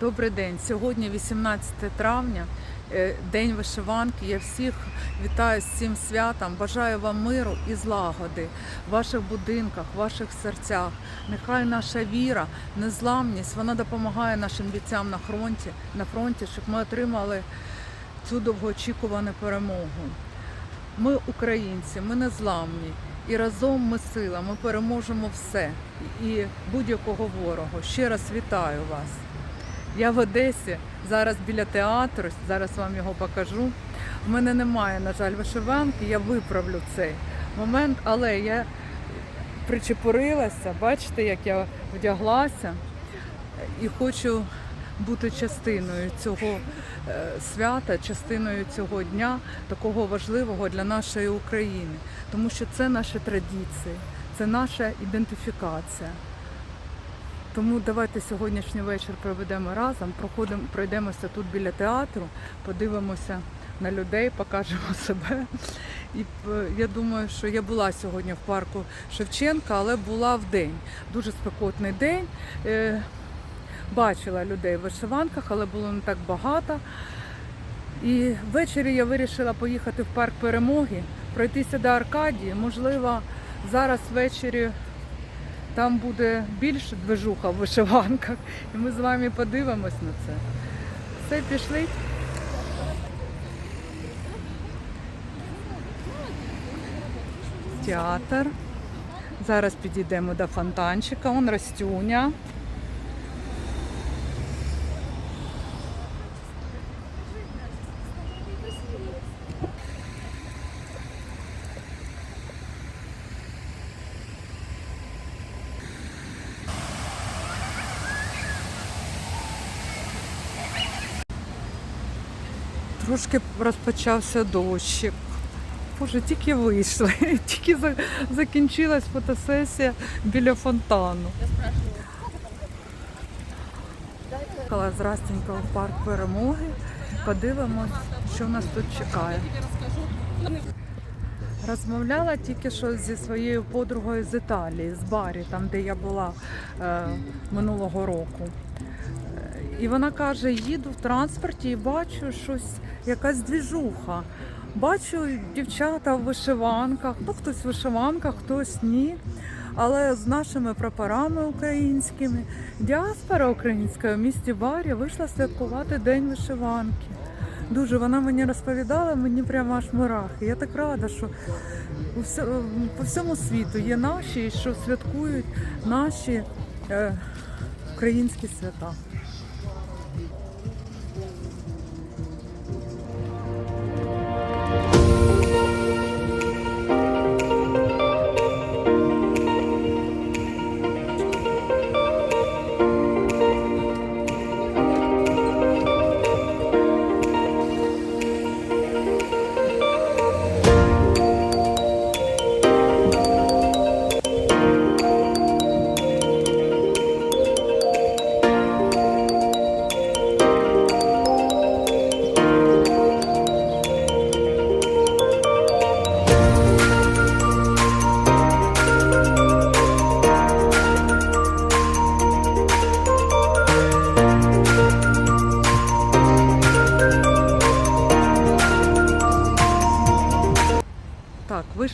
Добрий день. Сьогодні 18 травня, е, день вишиванки. Я всіх вітаю з цим святом. Бажаю вам миру і злагоди в ваших будинках, в ваших серцях. Нехай наша віра, незламність, вона допомагає нашим бійцям на фронті, на фронті, щоб ми отримали цю довгоочікувану перемогу. Ми українці, ми незламні. І разом ми сила, ми переможемо все і будь-якого ворога. Ще раз вітаю вас. Я в Одесі, зараз біля театру, зараз вам його покажу. У мене немає, на жаль, вишиванки, я виправлю цей момент, але я причепурилася, бачите, як я вдяглася і хочу бути частиною цього е, свята, частиною цього дня, такого важливого для нашої України, тому що це наші традиції, це наша ідентифікація. Тому давайте сьогоднішній вечір проведемо разом, проходимо, пройдемося тут біля театру, подивимося на людей, покажемо себе. І е, я думаю, що я була сьогодні в парку Шевченка, але була в день. Дуже спекотний день. Е, Бачила людей в вишиванках, але було не так багато. І ввечері я вирішила поїхати в парк перемоги, пройтися до Аркадії. Можливо, зараз ввечері там буде більше движуха в вишиванках, і ми з вами подивимось на це. Все, пішли. Театр. Зараз підійдемо до фонтанчика, он Растюня. Трошки розпочався дощик. Боже, тільки вийшли, тільки за- закінчилась фотосесія біля фонтану. Їхала з Растенька в парк перемоги. Подивимось, що нас тут чекає. Розмовляла тільки що зі своєю подругою з Італії, з Барі, там де я була е, минулого року. І вона каже: їду в транспорті і бачу щось, якась двіжуха. Бачу дівчата в вишиванках, ну хтось в вишиванках, хтось ні. Але з нашими прапорами українськими діаспора українська в місті Барі вийшла святкувати День вишиванки. Дуже вона мені розповідала, мені прямо аж мурахи. Я так рада, що по всьому світу є наші, що святкують наші е, українські свята.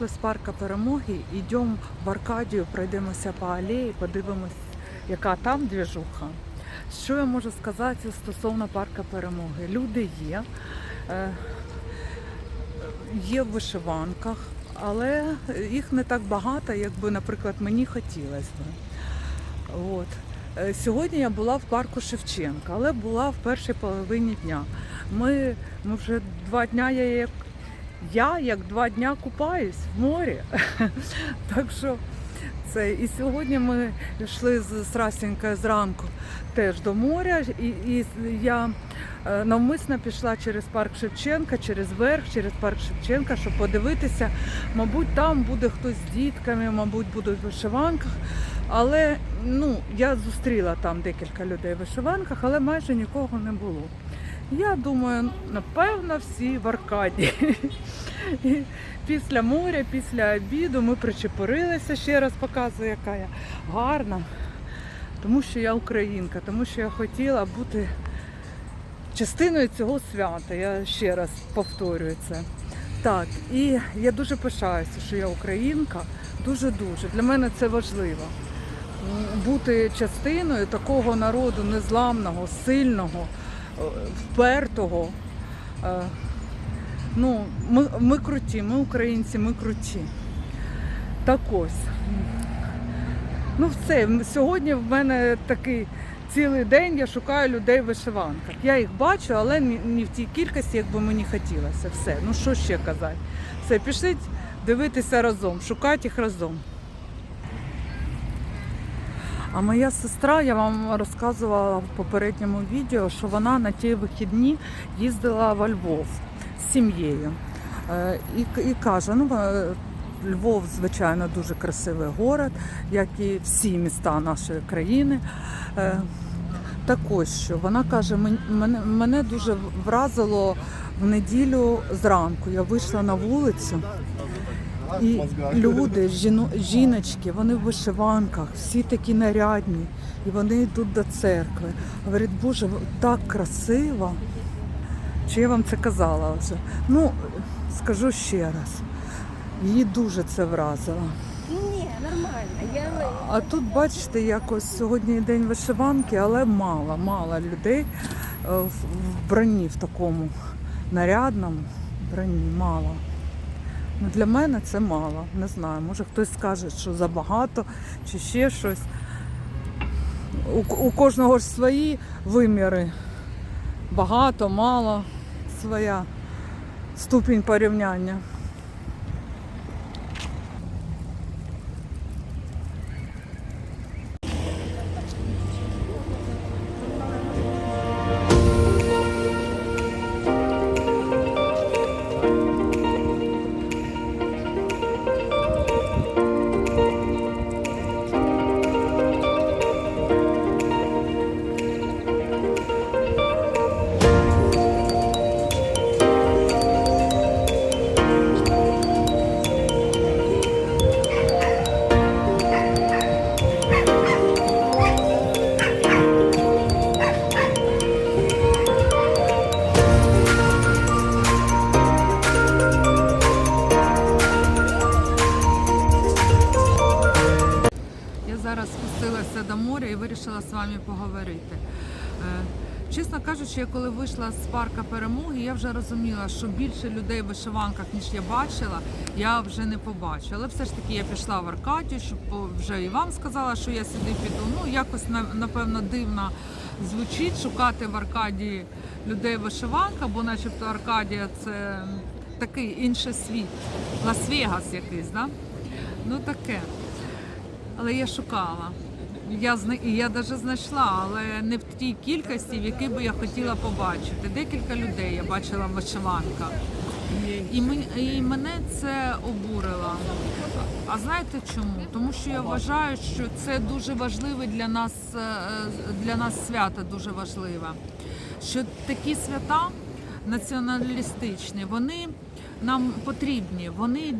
Вийшли з парка перемоги, йдемо в Аркадію, пройдемося по алеї, подивимось, яка там двіжуха. Що я можу сказати стосовно парка перемоги? Люди є, е, є в вишиванках, але їх не так багато, як би, наприклад, мені хотілося б. От. Е, Сьогодні я була в парку Шевченка, але була в першій половині дня. Ми, ми вже два дня я як я як два дня купаюсь в морі. так що це і сьогодні ми йшли з з зранку теж до моря, і, і я е, навмисно пішла через парк Шевченка, через верх, через парк Шевченка, щоб подивитися. Мабуть, там буде хтось з дітками, мабуть, будуть в вишиванках. Але ну, я зустріла там декілька людей в вишиванках, але майже нікого не було. Я думаю, напевно, всі в Аркаді. І після моря, після обіду ми причепурилися, ще раз показую, яка я гарна. тому що я українка, тому що я хотіла бути частиною цього свята. Я ще раз повторюю це. Так, і я дуже пишаюся, що я українка. Дуже-дуже. Для мене це важливо. Бути частиною такого народу незламного, сильного, впертого. Е, Ну, ми, ми круті, ми українці, ми круті. Так ось. Ну, все. Сьогодні в мене такий цілий день я шукаю людей в вишиванках. Я їх бачу, але не в тій кількості, як би мені хотілося. Все. Ну що ще казати? Все, пішліть дивитися разом, шукати їх разом. А моя сестра, я вам розказувала в попередньому відео, що вона на ті вихідні їздила во Львов з сім'єю. Е, І, і каже, ну е, Львов, звичайно, дуже красивий город, як і всі міста нашої країни. Е, Так ось що вона каже, мене, мене дуже вразило в неділю зранку. Я вийшла на вулицю. І люди, жіно, жіночки, вони в вишиванках, всі такі нарядні, і вони йдуть до церкви. Говорять, Боже, так красиво. Чи я вам це казала вже? Ну, скажу ще раз. Її дуже це вразило. Ні, нормально. Я А тут, бачите, якось сьогодні день вишиванки, але мало, мало людей е, в вбранні в такому нарядному вбранні мало. Ну, для мене це мало. Не знаю. Може хтось скаже, що забагато чи ще щось. У, у кожного ж свої виміри. Багато, мало, своя ступінь порівняння. Чесно кажучи, я коли вийшла з парка перемоги, я вже розуміла, що більше людей в вишиванках, ніж я бачила, я вже не побачу. Але все ж таки я пішла в Аркадію, щоб вже і вам сказала, що я сюди піду. Ну якось напевно дивно звучить шукати в Аркадії людей в вишиванках, бо начебто Аркадія це такий інший світ, Лас-Вегас якийсь, да? Ну таке. Але я шукала. Я я навіть знайшла, але не в тій кількості, в якій би я хотіла побачити. Декілька людей я бачила в. І, і мене це обурило. А знаєте чому? Тому що я вважаю, що це дуже важливе для нас, е, для нас свято дуже важливе. Що такі свята націоналістичні, вони нам потрібні, вони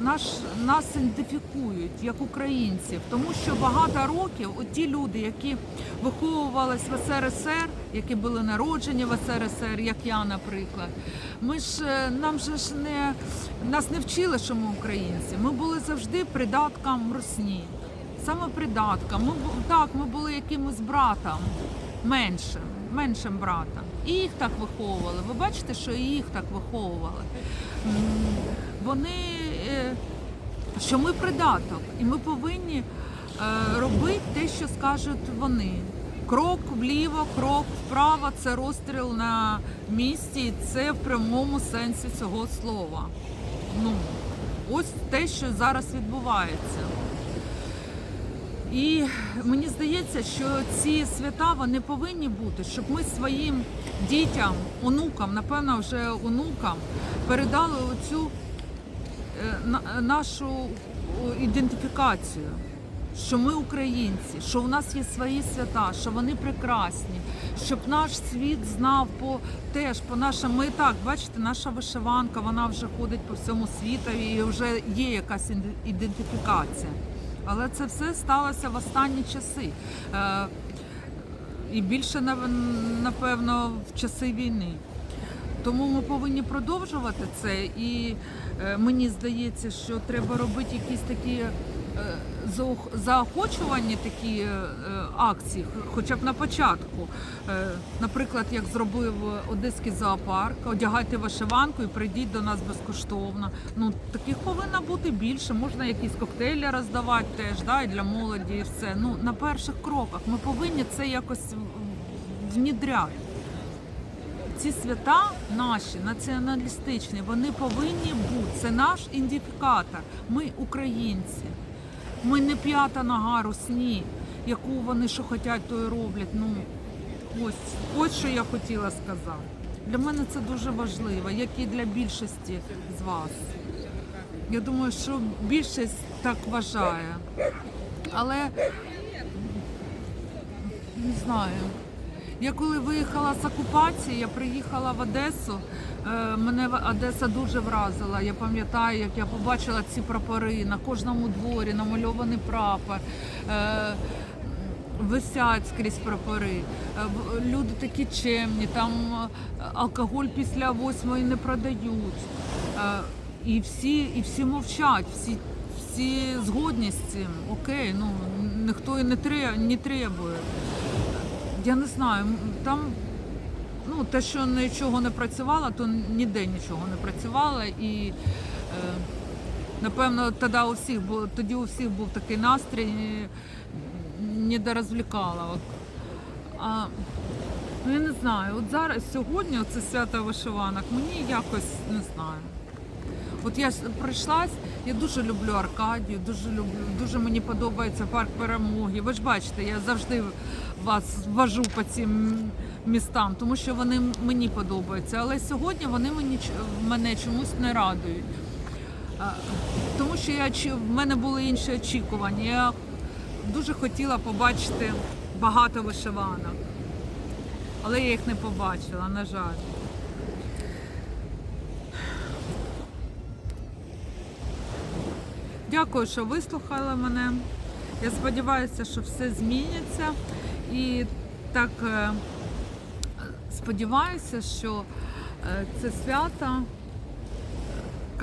наш, нас ідентифікують як українців, тому що багато років ті люди, які виховувались в СРСР, які були народжені в СРСР, як я, наприклад, ми ж е, нам же ж не нас не вчили, що ми українці. Ми були завжди придатком русні. Саме придатком. Ми так, ми були якимось братом меншим, меншим братом. І їх так виховували. Ви бачите, що їх так виховували. Вони що ми придаток, і ми повинні е, робити те, що скажуть вони. Крок вліво, крок вправо це розстріл на місці, і це в прямому сенсі цього слова. Ну, ось те, що зараз відбувається. І мені здається, що ці свята вони повинні бути, щоб ми своїм дітям, онукам, напевно, вже онукам передали оцю е, нашу ідентифікацію, що ми українці, що у нас є свої свята, що вони прекрасні, щоб наш світ знав по теж по нашим. Ми так, бачите, наша вишиванка, вона вже ходить по всьому світові і вже є якась ідентифікація. Але це все сталося в останні часи. Е, І більше напевно в часи війни. Тому ми повинні продовжувати це. І е, мені здається, що треба робити якісь такі е, заох- заохочувальні такі е, акції, хоча б на початку. Наприклад, як зробив Одеський зоопарк, одягайте вишиванку і прийдіть до нас безкоштовно. Ну таких повинно бути більше. Можна якісь коктейлі роздавати теж, да, і для молоді, і все. Ну на перших кроках ми повинні це якось внідряти. Ці свята наші націоналістичні, вони повинні бути. Це наш ідентифікатор. Ми українці. Ми не п'ята нога русні, яку вони що хочуть, то і роблять. Ну ось, ось що я хотіла сказати. Для мене це дуже важливо, як і для більшості з вас. Я думаю, що більшість так вважає. Але не знаю. Я коли виїхала з окупації, я приїхала в Одесу. е, Мене Одеса дуже вразила. Я пам'ятаю, як я побачила ці прапори на кожному дворі, намальований прапор. е, Висять скрізь прапори. Е, Люди такі чемні, там алкоголь після восьмої не продають. І всі, і всі мовчать, всі, всі згодні з цим. Окей, ну ніхто і не требує. Я не знаю, там ну, те, що нічого не працювало, то ніде нічого не працювало. І е, напевно тоді у всіх був, тоді у всіх був такий настрій, е, не до. А, ну, я не знаю, от зараз сьогодні це свято вишиванок, мені якось не знаю. От я прийшлась, я дуже люблю Аркадію, дуже люблю, дуже мені подобається парк перемоги. Ви ж бачите, я завжди вас вожу по цим містам, тому що вони мені подобаються. Але сьогодні вони мені мене чомусь не радують. Тому що я в мене були інші очікування. Я дуже хотіла побачити багато вишиванок, але я їх не побачила, на жаль. Дякую, що вислухали мене. Я сподіваюся, що все зміниться. І так е, сподіваюся, що е, це свято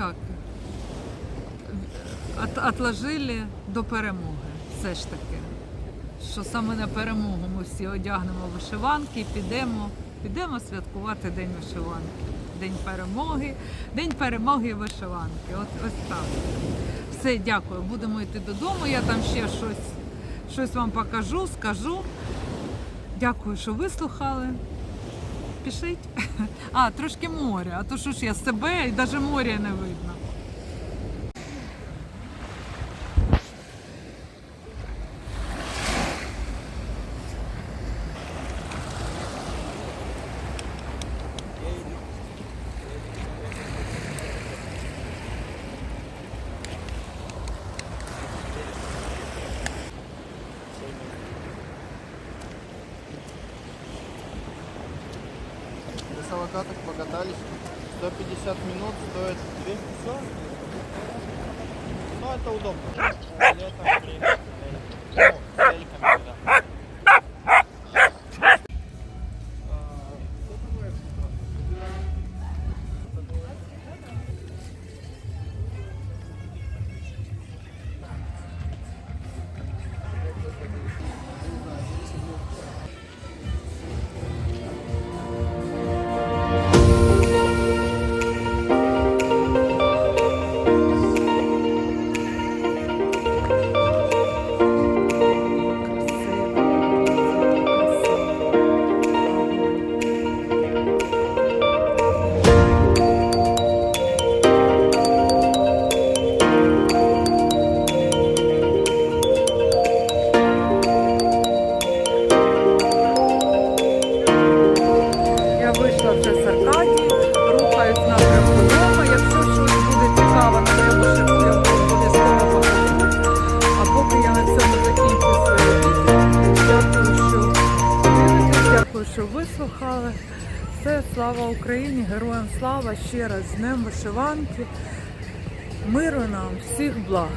е, як, отложили до перемоги. Все ж таки. Що саме на перемогу ми всі одягнемо вишиванки підемо, підемо святкувати День вишиванки. День перемоги, День перемоги вишиванки. От ось так. Все, дякую. Будемо йти додому. Я там ще щось, щось вам покажу, скажу. Дякую, що вислухали. Пишіть. А, трошки моря, а то що ж я себе і навіть моря не видно. На самокатах покатались. 150 минут стоит 200. Ну, это удобно. Летом, время. Вишиванки. Миру нам, всіх благ.